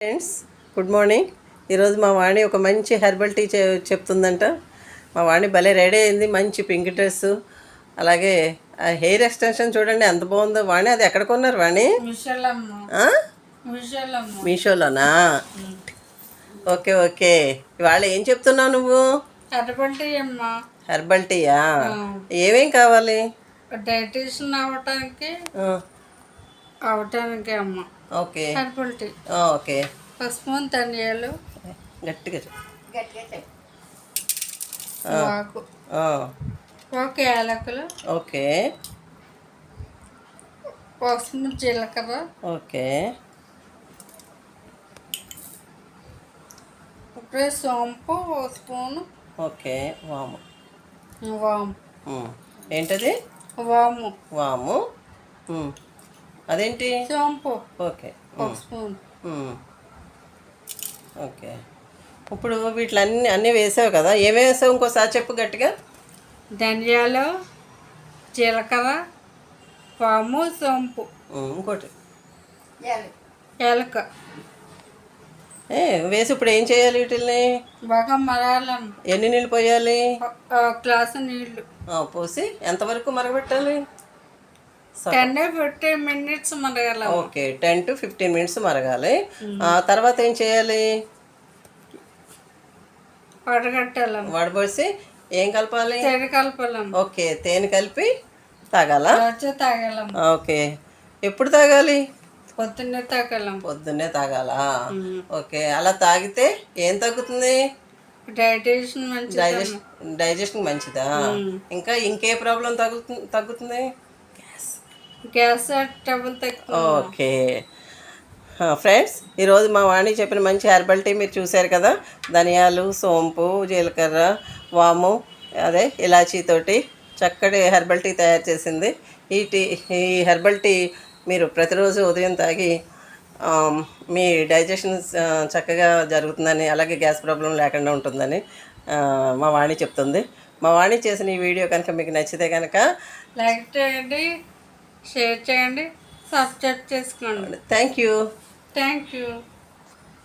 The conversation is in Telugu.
ఫ్రెండ్స్ గుడ్ మార్నింగ్ ఈరోజు మా వాణి ఒక మంచి హెర్బల్ టీ చెప్తుందంట. మా వాణి భలే రెడీ అయింది మంచి పింక్ డ్రెస్ అలాగే ఆ హెయిర్ ఎక్స్టెన్షన్ చూడండి ఎంత బాగుందో. వాణి అది ఎక్కడ కొన్నారు వాణి? మీషోలోనా? Okay okay. ఇవాళ ఏం చెప్తున్నావు నువ్వు? అటువంటి అమ్మ. హెర్బల్ టీయా ఏమేం కావాలి? డైటీషియన్ అవ్వటానికి అవటానికి అమ్మ. ఓకే. Herbal tea. ఓకే. ఒక స్పూన్ ధనియాలు. గట్టిగా ఆకు ఆ, ఒక యాలకులు. ఓకే. ఒక స్పూన్ జీలకర్ర. ఓకే. ఇప్పుడే సోంపు ఒక స్పూన్. ఓకే. వాము. వాము. ఏంటది? వాము. వాము. అదేంటి? సోంపు ఓకే. ఒక స్పూన్. ఓకే. ఇప్పుడు వీటిలో అన్ని అన్నీ వేసావు కదా? ఏమేమి వేసావు ఇంకోసారి చెప్పు గట్టిగా? ధనియాలు జీలకర్ర వాము సోంపు. ఇంకోటి. యాలక. ఏ వేసి ఇప్పుడు ఏం చేయాలి వీటిల్ని? బాగా మరాలమ్మ ఎన్ని నీళ్ళు పోయాలి? గ్లాసు నీళ్ళు. పోసి ఎంతవరకు మరగబెట్టాలి? Ten fifteen minutes మరగల. Okay ten to fifteen minutes మరగాలి. ఆ తర్వాత ఏం చేయాలి? వడగట్టాలం. వడబోసి ఏం కలపాలి? తేనె కలపాలం. ఓకే తేనె కలిపి తాగాలా? తాగలం. ఓకే ఎప్పుడు తాగాలి? పొద్దున్నే తాగలం. పొద్దున్నే తాగాలా? ఓకే అలా తాగితే ఏం తగ్గుతుంది? డైజెషన్ మంచిది. డైజెస్ట్ డైజెషన్ మంచిదా? ఇంకా ఇంకే ప్రాబ్లం తగ్గుతుంది తగ్గుతుంది? గ్యాస్ ట్రబుల్ తక్కువ ఓకే. ఫ్రెండ్స్ ఈరోజు మా వాణి చెప్పిన మంచి హెర్బల్ టీ మీరు చూశారు కదా? ధనియాలు సోంపు జీలకర్ర వాము అదే ఇలాచీతోటి చక్కటి హెర్బల్ టీ తయారు చేసింది. ఈ టీ ఈ హెర్బల్ టీ మీరు ప్రతిరోజు ఉదయం తాగి మీ డైజెషన్ చక్కగా జరుగుతుందని అలాగే గ్యాస్ ప్రాబ్లం లేకుండా ఉంటుందని మా వాణి చెప్తుంది. మా వాణి చేసిన ఈ వీడియో కనుక మీకు నచ్చితే కనుక లైక్ చేయండి. షేర్ చేయండి సబ్స్క్రైబ్ చేసుకోండి. Thank you thank you